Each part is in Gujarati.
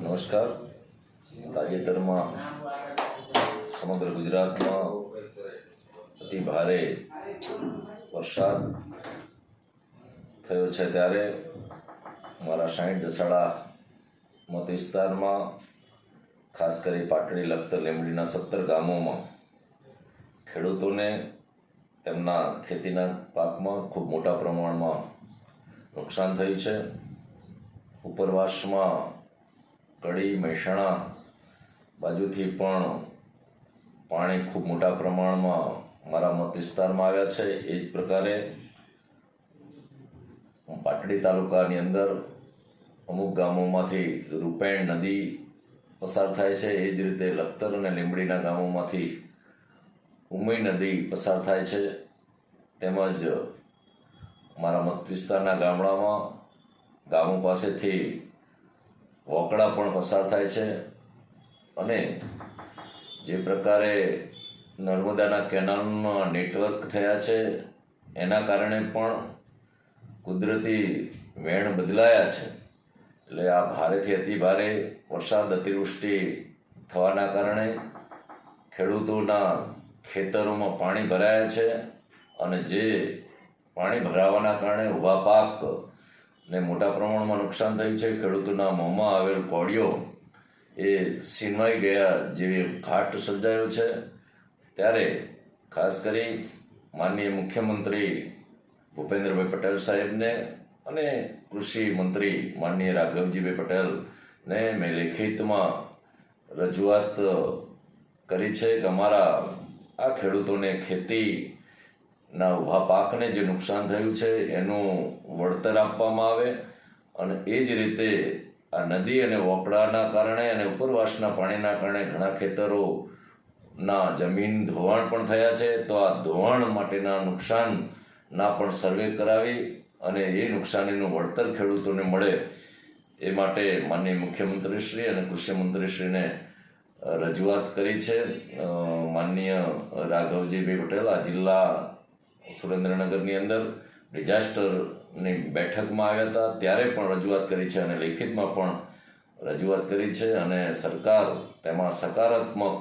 નમસ્કાર. તાજેતરમાં સમગ્ર ગુજરાતમાં અતિ ભારે વરસાદ થયો છે ત્યારે મારા સાઠ દસાડા મત વિસ્તારમાં, ખાસ કરી પાટડી, લખતર, લીંબડીના સત્તર ગામોમાં ખેડૂતોને તેમના ખેતીના પાકમાં ખૂબ મોટા પ્રમાણમાં નુકસાન થયું છે. ઉપરવાસમાં કડી મહેસાણા બાજુથી પણ પાણી ખૂબ મોટા પ્રમાણમાં મારા મત વિસ્તારમાં આવ્યા છે. એ જ પ્રકારે પાટડી તાલુકાની અંદર અમુક ગામોમાંથી રૂપેણ નદી પસાર થાય છે. એ જ રીતે લખતર અને લીંબડીના ગામોમાંથી ઉમઈ નદી પસાર થાય છે. તેમજ મારા મત વિસ્તારના ગામડામાં ગામો પાસેથી વોકડા પણ પસાર થાય છે અને જે પ્રકારે નર્મદાના કેનાલમાં નેટવર્ક થયા છે, એના કારણે પણ કુદરતી વેણ બદલાયા છે. એટલે આ ભારેથી અતિ ભારે વરસાદ અતિવૃષ્ટિ થવાના કારણે ખેડૂતોના ખેતરોમાં પાણી ભરાયા છે અને જે પાણી ભરાવાના કારણે ઊભા પાક ને મોટા પ્રમાણમાં નુકસાન થયું છે. ખેડૂતોના મોંમાં આવેલ કોળીઓ એ સીનવાઈ ગયા જેવી ઘાટ સર્જાયો છે. ત્યારે ખાસ કરી માનનીય મુખ્યમંત્રી ભૂપેન્દ્રભાઈ પટેલ સાહેબને અને કૃષિ મંત્રી માનનીય રાઘવજીભાઈ પટેલને મેં લેખિતમાં રજૂઆત કરી છે કે અમારા આ ખેડૂતોને ખેતીના ઊભા પાકને જે નુકસાન થયું છે, એનું વળતર આપવામાં આવે અને એ જ રીતે આ નદી અને વોકડાના કારણે અને ઉપરવાસના પાણીના કારણે ઘણા ખેતરોના જમીન ધોવાણ પણ થયા છે. તો આ ધોવાણ માટેના નુકસાનના પણ સર્વે કરાવી અને એ નુકસાનીનું વળતર ખેડૂતોને મળે એ માટે માનનીય મુખ્યમંત્રીશ્રી અને કૃષિ મંત્રીશ્રીને રજૂઆત કરી છે. માનનીય રાઘવજીભાઈ પટેલ આ જિલ્લા સુરેન્દ્રનગરની અંદર ડિઝાસ્ટરની બેઠકમાં આવ્યા હતા. ત્યારે પણ રજૂઆત કરી છે અને લેખિતમાં પણ રજૂઆત કરી છે અને સરકાર તેમાં સકારાત્મક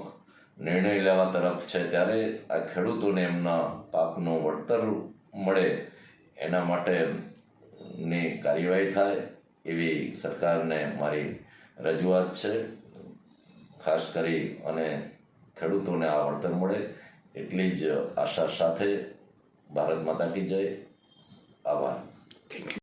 નિર્ણય લેવા તરફ છે. ત્યારે આ ખેડૂતોને એમના પાકનું વળતર મળે એના માટેની કાર્યવાહી થાય એવી સરકારને મારી રજૂઆત છે. ખાસ કરી અને ખેડૂતોને આ વળતર મળે એટલી જ આશા સાથે ભારત માતા કી જય. આભાર.